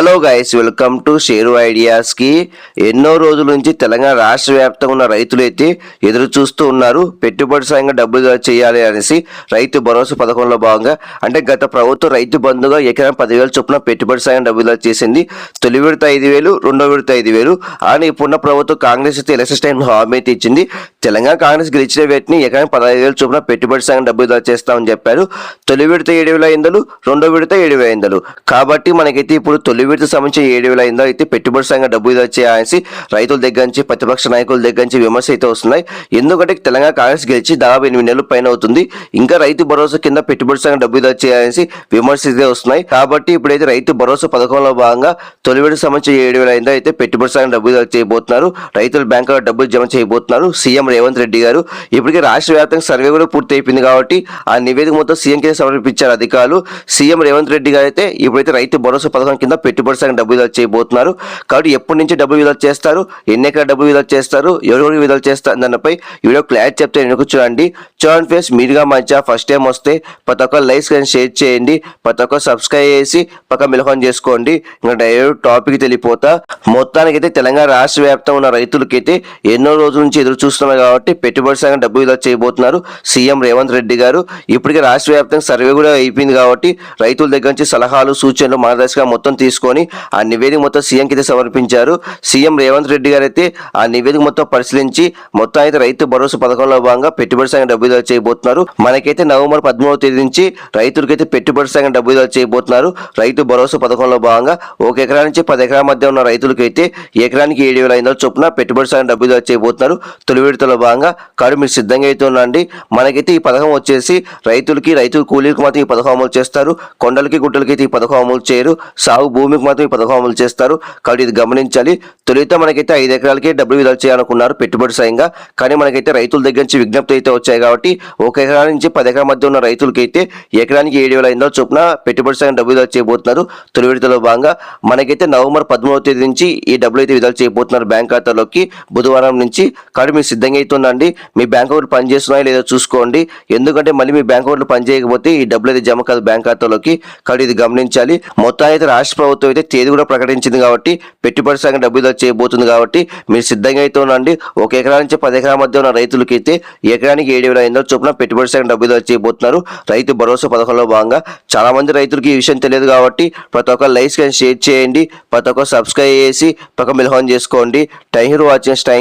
Hello guys welcome to షేరు ఐడియాస్కి. ఎన్నో రోజుల నుంచి తెలంగాణ రాష్ట్ర వ్యాప్తంగా ఉన్న రైతులు అయితే ఎదురు చూస్తూ ఉన్నారు. పెట్టుబడి సాయంగా డబ్బులు చేయాలి అనేసి రైతు భరోసా పథకంలో భాగంగా అంటే గత ప్రభుత్వం రైతు బంధుగా ఎకరం పదివేలు చొప్పున పెట్టుబడి సాయం డబ్బులు చేసింది. తొలి విడత ఐదు వేలు రెండో విడత ఐదు వేలు. అని ఇప్పుడున్న ప్రభుత్వం కాంగ్రెస్ అయితే ఎలక్షన్ టైం హామీ అయితే ఇచ్చింది. తెలంగాణ కాంగ్రెస్ గెలిచిన వ్యక్తిని ఎకరం పదహైదు వేలు చొప్పున పెట్టుబడి సాయం డబ్బులు చేస్తామని చెప్పారు. తొలి విడత ఏడు వేల ఐదులు రెండో విడత ఏడు వేల ఐదులు కాబట్టి మనకైతే ఇప్పుడు తొలి విడత సంబంధించి ఏడు వేల ఐదు అయితే పెట్టుబడి సంఘం డబ్బులు అనేసి రైతుల దగ్గర నుంచి ప్రతిపక్ష నాయకుల దగ్గర నుంచి విమర్శ అయితే వస్తున్నాయి. ఎందుకంటే తెలంగాణ కాంగ్రెస్ గెలిచి దాదాపు ఎనిమిది నెలల పైన అవుతుంది. ఇంకా రైతు భరోసా కింద పెట్టుబడి సంఘం డబ్బులు అనేసి విమర్శ అయితే వస్తున్నాయి. కాబట్టి ఇప్పుడైతే రైతు భరోసా పథకంలో భాగంగా తొలి విడత సంబంధించి ఏడు వేల ఐదు అయితే పెట్టుబడి సంఘం ఇది చేయబోతున్నారు. రైతులు బ్యాంకులో డబ్బులు జమ చేయబోతున్నారు. సీఎం రేవంత్ రెడ్డి గారు ఇప్పటికే రాష్ట్ర వ్యాప్తంగా సర్వే కూడా పూర్తి అయిపోయింది కాబట్టి ఆ నివేదిక మొత్తం సీఎం కింద సమర్పించారు అధికారులు. సీఎం రేవంత్ రెడ్డి గారు అయితే ఇప్పుడైతే రైతు భరోసా పథకం కింద పెట్టుబడి ఫిఫ్టీ పర్సెంట్ డబ్బు విడుదల చేయబోతున్నారు. కాబట్టి ఎప్పటి నుంచి డబ్బు విడుదల చేస్తారు? ఎన్ని ఎక్కడ డబ్బు విడుదల చేస్తారు? ఎవరెవరికి విడుదల చేస్తారు? దానిపై వీడియో క్లారిటీ చెప్తే నేను చూడండి. చూడండి ఫేస్ మీరుగా మంచిగా ఫస్ట్ టైం వస్తే ప్రతి ఒక్క లైక్స్ కానీ షేర్ చేయండి. ప్రతి ఒక్క సబ్స్క్రైబ్ చేసి పక్క మిలకం చేసుకోండి. ఇంకా డైరెక్ట్ టాపిక్ తెలిపోతా మొత్తానికి అయితే తెలంగాణ రాష్ట్ర వ్యాప్తంగా ఉన్న రైతులకైతే ఎన్నో రోజుల నుంచి ఎదురు చూస్తున్నారు కాబట్టి పెట్టుబడి సంఘం డబ్బు విడుదల చేయబోతున్నారు. సీఎం రేవంత్ రెడ్డి గారు. ఇప్పటికే రాష్ట్ర వ్యాప్తంగా సర్వే కూడా అయిపోయింది కాబట్టి రైతుల దగ్గర నుంచి సలహాలు సూచనలు మార్గదర్శకంగా మొత్తం తీసుకొని ఆ నివేదిక మొత్తం సీఎం అయితే సమర్పించారు. సీఎం రేవంత్ రెడ్డి గారు అయితే ఆ నివేదిక మొత్తం పరిశీలించి మొత్తం అయితే రైతు భరోసా పథకంలో భాగంగా పెట్టుబడి సంఘం డబ్బు విడుదల చేయబోతున్నారు. మనకైతే నవంబర్ పదమూడవ తేదీ నుంచి రైతులకైతే పెట్టుబడి సంఘం డబ్బు విడుదల చేయబోతున్నారు. రైతు భరోసా పథకంలో భాగంగా ఒక ఎకరా నుంచి పది ఎకరాల మధ్య ఉన్న రైతులకైతే ఎకరానికి ఏడు వేల ఐదు వందల చొప్పున పెట్టుబడి సంఘం డబ్బు విడుదల చేయబోతున్నారు. తొలి విడతలో భాగంగా కాదు మీరు సిద్ధంగా అయితే ఉండండి. మనకైతే ఈ పథకం వచ్చేసి రైతులకి రైతు కూలీలకు మాత్రం ఈ పథకం అమలు చేస్తారు. కొండలకి గుట్టలకి అయితే ఈ పథకం అమలు చేయరు. సాగు భూమికి మాత్రం ఈ పథకం అమలు చేస్తారు. కాబట్టి ఇది గమనించాలి. తొలిత మనకైతే ఐదు ఎకరాలకి డబ్బులు విడుదల చేయాలనుకున్నారు పెట్టుబడి సాయంగా కానీ మనకైతే రైతుల దగ్గర నుంచి విజ్ఞప్తి అయితే వచ్చాయి కాబట్టి ఒక ఎకరా నుంచి పది ఎకరాల మధ్య ఉన్న రైతులకైతే ఎకరానికి ఏడు వేల ఐదు చొప్పున పెట్టుబడి సాయం డబ్బులు విడుదల చేయబోతున్నారు. తొలి విడతలో భాగంగా మనకైతే నవంబర్ పదమూడవ తేదీ నుంచి ఈ డబ్బులు అయితే విడుదల చేయబోతున్నారు బ్యాంక్ ఖాతాలోకి బుధవారం నుంచి. కాబట్టి మీరు సిద్ధంగా అవుతుందండి మీ బ్యాంక్ అకౌంట్ పనిచేస్తున్నాయో లేదో చూసుకోండి. ఎందుకంటే మళ్ళీ మీ బ్యాంక్ అకౌంట్లు పనిచేయకపోతే ఈ డబ్బులు అయితే జమ కాదు బ్యాంక్ ఖాతాలోకి. కాబట్టి ఇది గమనించాలి. మొత్తం అయితే రాష్ట్ర ప్రభుత్వం అయితే తేదీ కూడా ప్రకటించింది కాబట్టి పెట్టుబడి సంఘం డబ్బు చేయబోతుంది కాబట్టి మీరు సిద్ధంగా అయితే ఉండండి. ఒక ఎకరా నుంచి పది ఎకరాల మధ్య ఉన్న రైతులకి అయితే ఎకరానికి ఏడు వేల ఐదు చొప్పున పెట్టుబడి సంఘం డబ్బు చేయబోతున్నారు. రైతు భరోసా పథకంలో భాగంగా చాలా మంది రైతులకి ఈ విషయం తెలియదు కాబట్టి ప్రతి ఒక్క లైక్స్ కానీ షేర్ చేయండి ప్రతి ఒక్క సబ్స్క్రైబ్ చేసి పక్క మిలహం చేసుకోండి. Time watching time